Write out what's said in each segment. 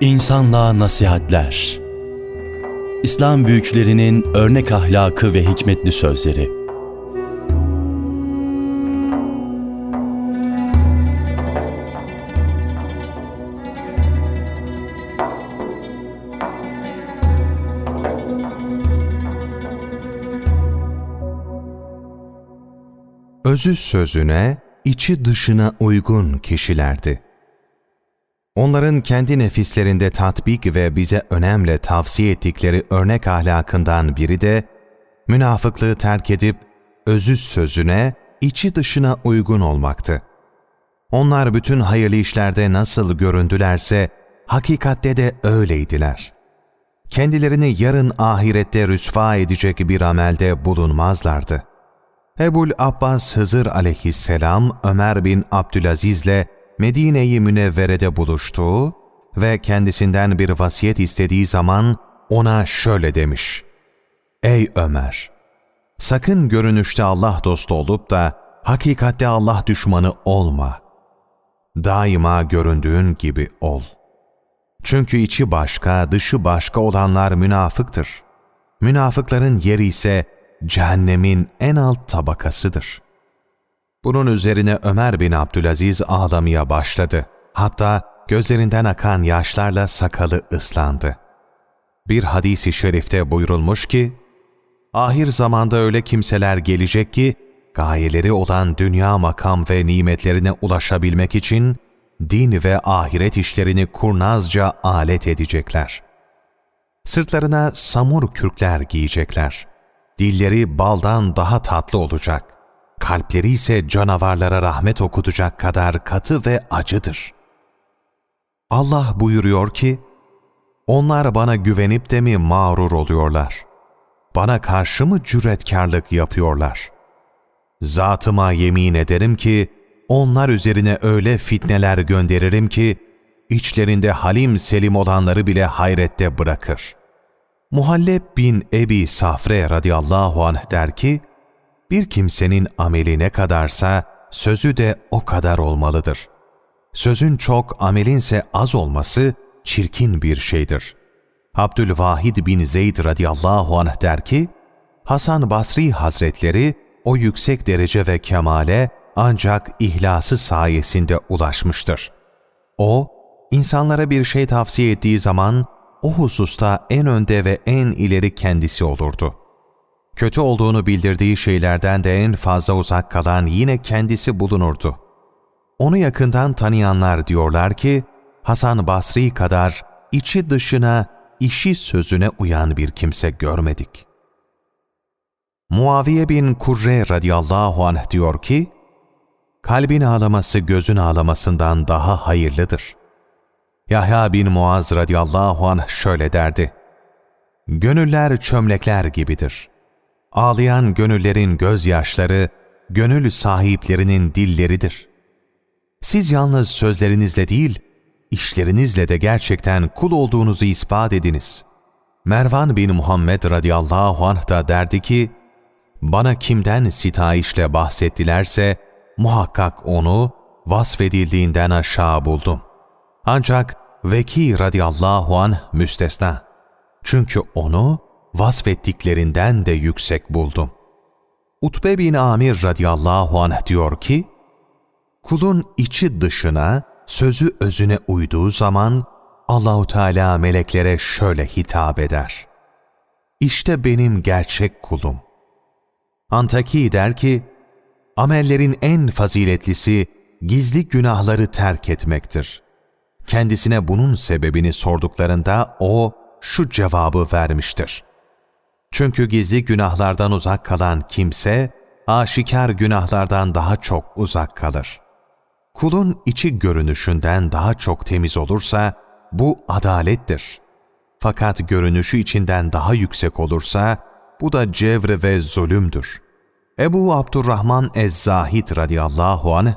İnsanlığa nasihatler. İslam büyüklerinin örnek ahlakı ve hikmetli sözleri. özü sözüne, içi dışına uygun kişilerdi. Onların kendi nefislerinde tatbik ve bize önemli tavsiye ettikleri örnek ahlakından biri de, münafıklığı terk edip özü sözüne, içi dışına uygun olmaktı. Onlar bütün hayırlı işlerde nasıl göründülerse, hakikatte de öyleydiler. Kendilerini yarın ahirette rüsva edecek bir amelde bulunmazlardı.'' Ebul Abbas Hızır aleyhisselam Ömer bin Abdülaziz'le Medine-i Münevvere'de buluştuğu ve kendisinden bir vasiyet istediği zaman ona şöyle demiş. Ey Ömer! Sakın görünüşte Allah dostu olup da hakikatte Allah düşmanı olma. Daima göründüğün gibi ol. Çünkü içi başka, dışı başka olanlar münafıktır. Münafıkların yeri ise cehennemin en alt tabakasıdır. Bunun üzerine Ömer bin Abdülaziz ağlamaya başladı. Hatta gözlerinden akan yaşlarla sakalı ıslandı. Bir hadisi şerifte buyurulmuş ki, ahir zamanda öyle kimseler gelecek ki, gayeleri olan dünya makam ve nimetlerine ulaşabilmek için din ve ahiret işlerini kurnazca alet edecekler. Sırtlarına samur kürkler giyecekler. Dilleri baldan daha tatlı olacak. Kalpleri ise canavarlara rahmet okutacak kadar katı ve acıdır. Allah buyuruyor ki, onlar bana güvenip de mi mağrur oluyorlar? Bana karşı mı cüretkarlık yapıyorlar? Zatıma yemin ederim ki, onlar üzerine öyle fitneler gönderirim ki, içlerinde halim selim olanları bile hayrette bırakır. Muhalleb bin Ebi Safre radıyallahu anh der ki, bir kimsenin ameli ne kadarsa sözü de o kadar olmalıdır. Sözün çok, amelinse az olması çirkin bir şeydir. Abdülvahid bin Zeyd radıyallahu anh der ki, Hasan Basri Hazretleri o yüksek derece ve kemale ancak ihlası sayesinde ulaşmıştır. O, insanlara bir şey tavsiye ettiği zaman o hususta en önde ve en ileri kendisi olurdu. Kötü olduğunu bildirdiği şeylerden de en fazla uzak kalan yine kendisi bulunurdu. Onu yakından tanıyanlar diyorlar ki, Hasan Basri kadar içi dışına, işi sözüne uyan bir kimse görmedik. Muaviye bin Kurre radıyallahu anh diyor ki, kalbin ağlaması gözün ağlamasından daha hayırlıdır. Yahya bin Muaz radıyallahu anh şöyle derdi. Gönüller çömlekler gibidir. Ağlayan gönüllerin gözyaşları, gönül sahiplerinin dilleridir. Siz yalnız sözlerinizle değil, işlerinizle de gerçekten kul olduğunuzu ispat ediniz. Mervan bin Muhammed radıyallahu anh da derdi ki, bana kimden sitayişle bahsettilerse, muhakkak onu vasfedildiğinden aşağı buldum. Ancak Veki radıyallahu an müstesna. Çünkü onu vasfettiklerinden de yüksek buldum. Utbe bin Amir radıyallahu anh diyor ki, Kulun içi dışına, sözü özüne uyduğu zaman Allahu Teala meleklere şöyle hitap eder. İşte benim gerçek kulum. Antaki der ki, amellerin en faziletlisi gizli günahları terk etmektir. Kendisine bunun sebebini sorduklarında o şu cevabı vermiştir. Çünkü gizli günahlardan uzak kalan kimse, aşikar günahlardan daha çok uzak kalır. Kulun içi görünüşünden daha çok temiz olursa, bu adalettir. Fakat görünüşü içinden daha yüksek olursa, bu da cevre ve zulümdür. Ebu Abdurrahman Ez-Zahid radıyallahu anh,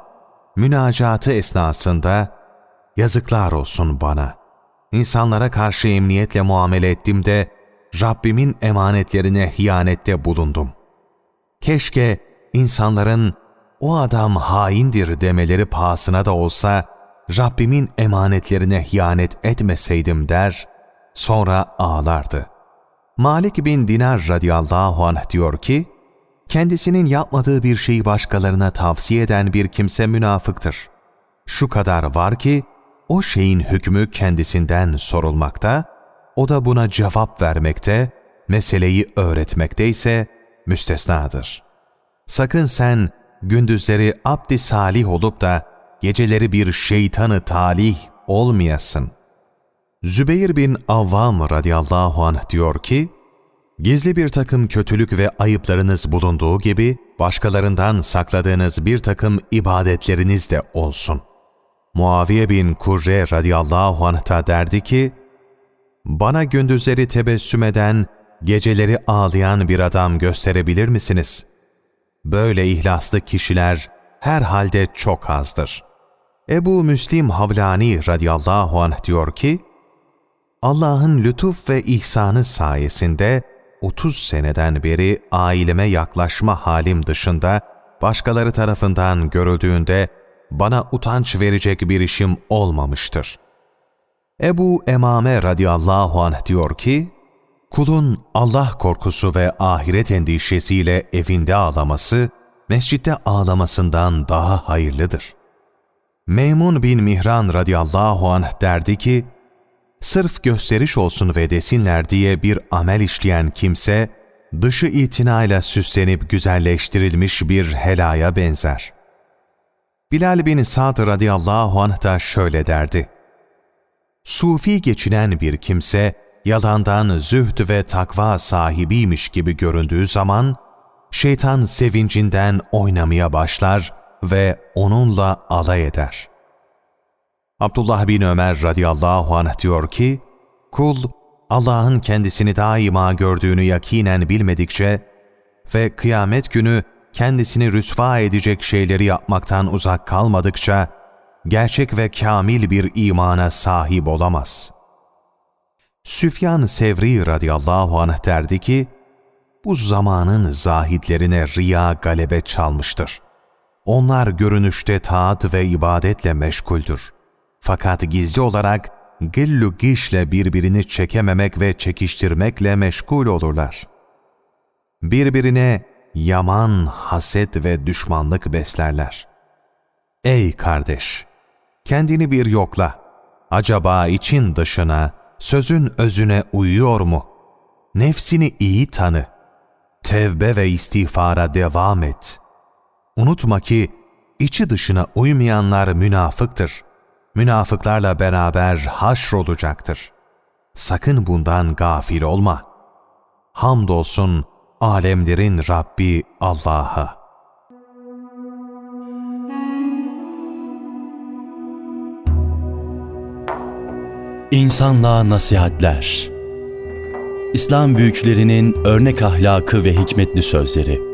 münacatı esnasında, Yazıklar olsun bana. İnsanlara karşı emniyetle muamele ettim de Rabbimin emanetlerine hiyanette bulundum. Keşke insanların o adam haindir demeleri pahasına da olsa Rabbimin emanetlerine hiyanet etmeseydim der, sonra ağlardı. Malik bin Dinar radıyallahu anh diyor ki, kendisinin yapmadığı bir şeyi başkalarına tavsiye eden bir kimse münafıktır. Şu kadar var ki, o şeyin hükmü kendisinden sorulmakta, o da buna cevap vermekte, meseleyi öğretmekte ise müstesnadır. Sakın sen gündüzleri abdi salih olup da geceleri bir şeytanı talih olmayasın. Zübeyir bin Avvam radıyallahu anh diyor ki, Gizli bir takım kötülük ve ayıplarınız bulunduğu gibi, başkalarından sakladığınız bir takım ibadetleriniz de olsun. Muaviye bin Kurre radıyallahu anh da derdi ki, Bana gündüzleri tebessüm eden, geceleri ağlayan bir adam gösterebilir misiniz? Böyle ihlaslı kişiler herhalde çok azdır. Ebu Müslim Havlani radıyallahu anh diyor ki, Allah'ın lütuf ve ihsanı sayesinde 30 seneden beri aileme yaklaşma halim dışında başkaları tarafından görüldüğünde bana utanç verecek bir işim olmamıştır. Ebu Emame radıyallahu anh diyor ki, kulun Allah korkusu ve ahiret endişesiyle evinde ağlaması, mescitte ağlamasından daha hayırlıdır. Meymun bin Mihran radıyallahu anh derdi ki, sırf gösteriş olsun ve desinler diye bir amel işleyen kimse, dışı itinayla süslenip güzelleştirilmiş bir helaya benzer. Bilal bin Sa'd radıyallahu anh da şöyle derdi. Sufi geçinen bir kimse, yalandan zühd ve takva sahibiymiş gibi göründüğü zaman, şeytan sevincinden oynamaya başlar ve onunla alay eder.'' Abdullah bin Ömer radıyallahu anh diyor ki, Kul, Allah'ın kendisini daima gördüğünü yakinen bilmedikçe ve kıyamet günü kendisini rüsva edecek şeyleri yapmaktan uzak kalmadıkça, gerçek ve kamil bir imana sahip olamaz. Süfyan Sevri radıyallahu anh derdi ki, bu zamanın zahidlerine riya galebe çalmıştır. Onlar görünüşte taat ve ibadetle meşguldür. Fakat gizli olarak gillu gişle birbirini çekememek ve çekiştirmekle meşgul olurlar. Birbirine yaman, haset ve düşmanlık beslerler. Ey kardeş! Kendini bir yokla. Acaba için dışına, sözün özüne uyuyor mu? Nefsini iyi tanı. Tevbe ve istiğfara devam et. Unutma ki içi dışına uymayanlar münafıktır.'' münafıklarla beraber haşrolacaktır. Sakın bundan gafil olma. Hamdolsun alemlerin Rabbi Allah'a. İnsanlığa nasihatler. İslam büyüklerinin örnek ahlakı ve hikmetli sözleri